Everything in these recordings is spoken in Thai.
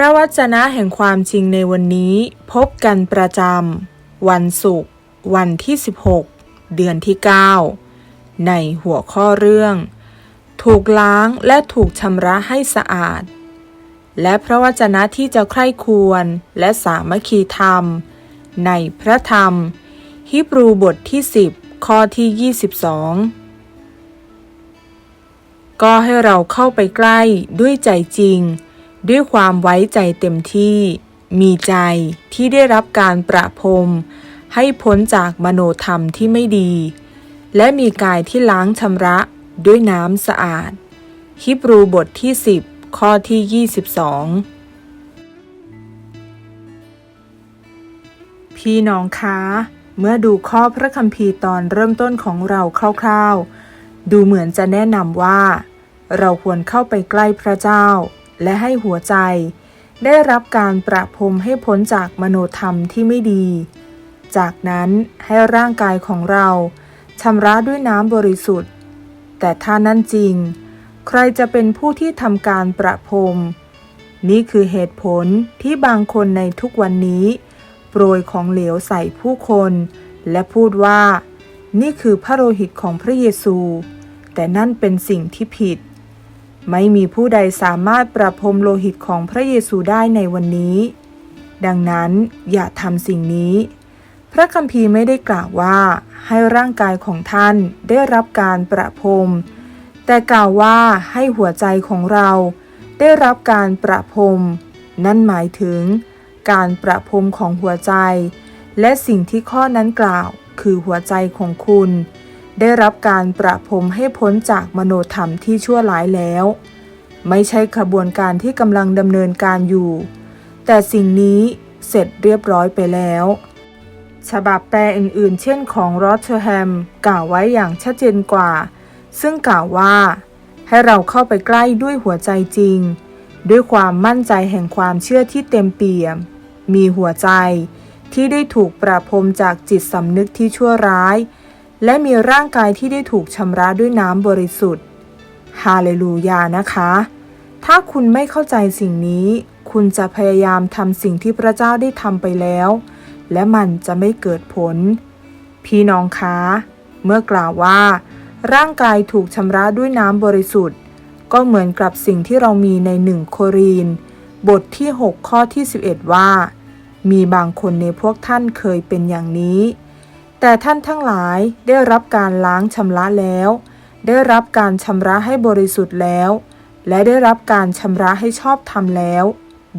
ระวจนะแห่งความจริงในวันนี้ พบกันประจำวันศุกร์วันที่ 16 เดือนที่ 9 ในหัวข้อเรื่อง ถูกล้างและถูกชำระให้สะอาด และพระวจนะที่จะใคร่ควรและสามัคคีธรรม ในพระธรรม ฮิบรูบทที่ 10 ข้อที่ 22 ก็ให้เราเข้าไปใกล้ด้วยใจจริง ด้วยความไว้ใจเต็มที่ มีใจที่ได้รับการประพรมให้พ้นจากมโนธรรมที่ไม่ดี และมีกายที่ล้างชำระด้วยน้ำสะอาดฮิบรูบทที่ 10 ข้อที่ 22 พี่น้องคะ เมื่อดูข้อพระคัมภีร์ตอนเริ่มต้นของเราคร่าวๆ ดูเหมือนจะแนะนำว่า เราควรเข้าไปใกล้พระเจ้า และให้หัวใจ ได้รับการประพรมให้พ้นจากมโนธรรมที่ไม่ดี จากนั้นให้ร่างกายของเราชำระด้วยน้ำบริสุทธิ์ แต่ถ้านั่นจริง ใครจะเป็นผู้ที่ทำการประพรมนี่คือเหตุผลที่บางคนในทุกวันนี้ โปรยของเหลวใส่ผู้คน และพูดว่า นี่คือพระโลหิตของพระเยซู แต่นั่นเป็นสิ่งที่ผิด ไม่มีผู้ใดสามารถประพรมโลหิตของพระเยซูได้ในวันนี้ ดังนั้นอย่าทำสิ่งนี้ พระคัมภีร์ไม่ได้กล่าวว่าให้ร่างกายของท่านได้รับการประพรม แต่กล่าวว่าให้หัวใจของเราได้รับการประพรม นั่นหมายถึงการประพรมของหัวใจ และสิ่งที่ข้อนั้นกล่าวคือหัวใจของคุณ ได้รับการประพรมให้พ้นจากมโนธรรมที่ชั่วร้ายแล้ว ไม่ใช่ขบวนการที่กำลังดำเนินการอยู่ แต่สิ่งนี้เสร็จเรียบร้อยไปแล้ว ฉบับแปลอื่นๆ เช่นของรอเทอร์แฮมกล่าวไว้อย่างชัดเจนกว่า ซึ่งกล่าวว่า ให้เราเข้าไปใกล้ด้วยหัวใจจริง ด้วยความมั่นใจแห่งความเชื่อที่เต็มเปี่ยม มีหัวใจที่ได้ถูกประพรมจากจิตสำนึกที่ชั่วร้าย และมีร่างกายที่ได้ถูกชำระด้วยน้ำบริสุทธิ์ ฮาเลลูยานะคะ ถ้าคุณไม่เข้าใจสิ่งนี้ คุณจะพยายามทำสิ่งที่พระเจ้าได้ทำไปแล้ว และมันจะไม่เกิดผล พี่น้องคะ เมื่อกล่าวว่า ร่างกายถูกชำระด้วยน้ำบริสุทธิ์ ก็เหมือนกับสิ่งที่เรามีในหนึ่งโครีนบทที่ 6 ข้อที่ 11 ว่า มีบางคนในพวกท่านเคยเป็นอย่างนี้ แต่ท่านทั้งหลายได้รับการล้างชำระแล้ว ได้รับการชำระให้บริสุทธิ์แล้ว และได้รับการชำระให้ชอบธรรมแล้ว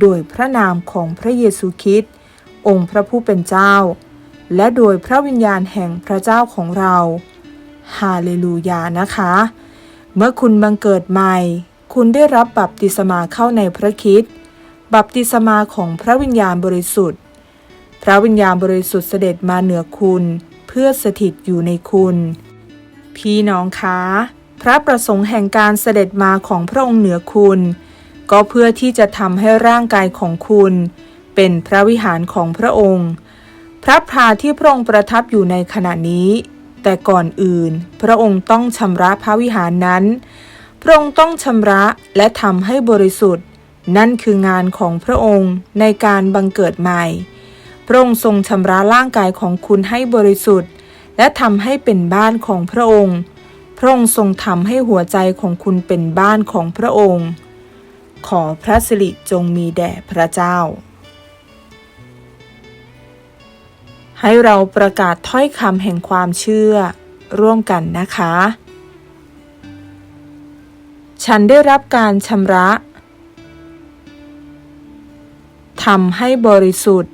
โดยพระนามของพระเยซูคริสต์องค์พระผู้เป็นเจ้า และโดยพระวิญญาณแห่งพระเจ้าของเราฮาเลลูยานะคะ เมื่อคุณบังเกิดใหม่ คุณได้รับบัพติศมาเข้าในพระคิดบัพติศมาของพระวิญญาณบริสุทธิ์ พระวิญญาณบริสุทธิ์เสด็จมาเหนือคุณ เพื่อสถิตอยู่ในคุณ พี่น้องคะ พระประสงค์แห่งการเสด็จมาของพระองค์เหนือคุณ ก็เพื่อที่จะทำให้ร่างกายของคุณ เป็นพระวิหารของพระองค์ พระพาที่พระองค์ประทับอยู่ในขณะนี้ แต่ก่อนอื่น พระองค์ต้องชำระพระวิหารนั้น พระองค์ต้องชำระและทำให้บริสุทธิ์ นั่นคืองานของพระองค์ในการบังเกิดใหม่ พระองค์ทรงชำระร่างกายของคุณให้บริสุทธิ์ และทำให้เป็นบ้านของพระองค์ พระองค์ทรงทำให้หัวใจของคุณเป็นบ้านของพระองค์ ขอพระสิริจงมีแด่พระเจ้า ให้เราประกาศถ้อยคำแห่งความเชื่อร่วมกันนะคะ ฉันได้รับการชำระทำให้บริสุทธิ์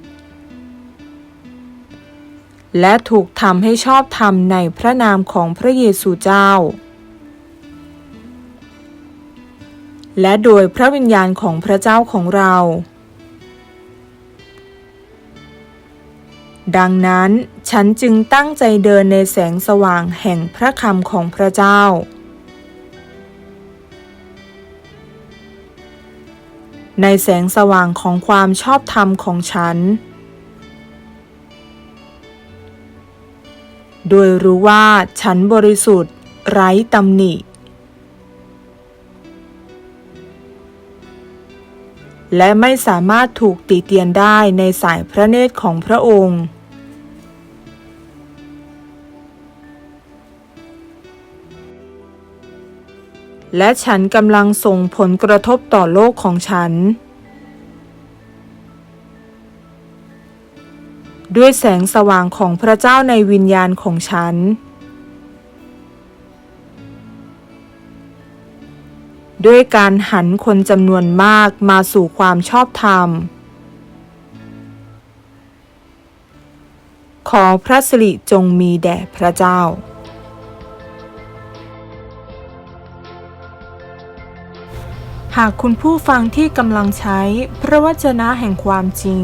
และถูกทำให้ชอบธรรมในพระนามของพระเยซูเจ้า และโดยพระวิญญาณของพระเจ้าของเรา ดังนั้นฉันจึงตั้งใจเดินในแสงสว่างแห่งพระคำของพระเจ้า ในแสงสว่างของความชอบธรรมของฉัน โดยรู้ว่าฉันบริสุทธิ์ไร้ตำหนิ และไม่สามารถถูกติเตียนได้ในสายพระเนตรของพระองค์ และฉันกำลังส่งผลกระทบต่อโลกของฉัน ด้วยแสงสว่างของพระเจ้าในวิญญาณของฉัน ด้วยการหันคนจำนวนมากมาสู่ความชอบธรรม ขอพระสิริจงมีแด่พระเจ้าหากคุณผู้ฟังที่กำลังใช้พระวจนะแห่งความจริง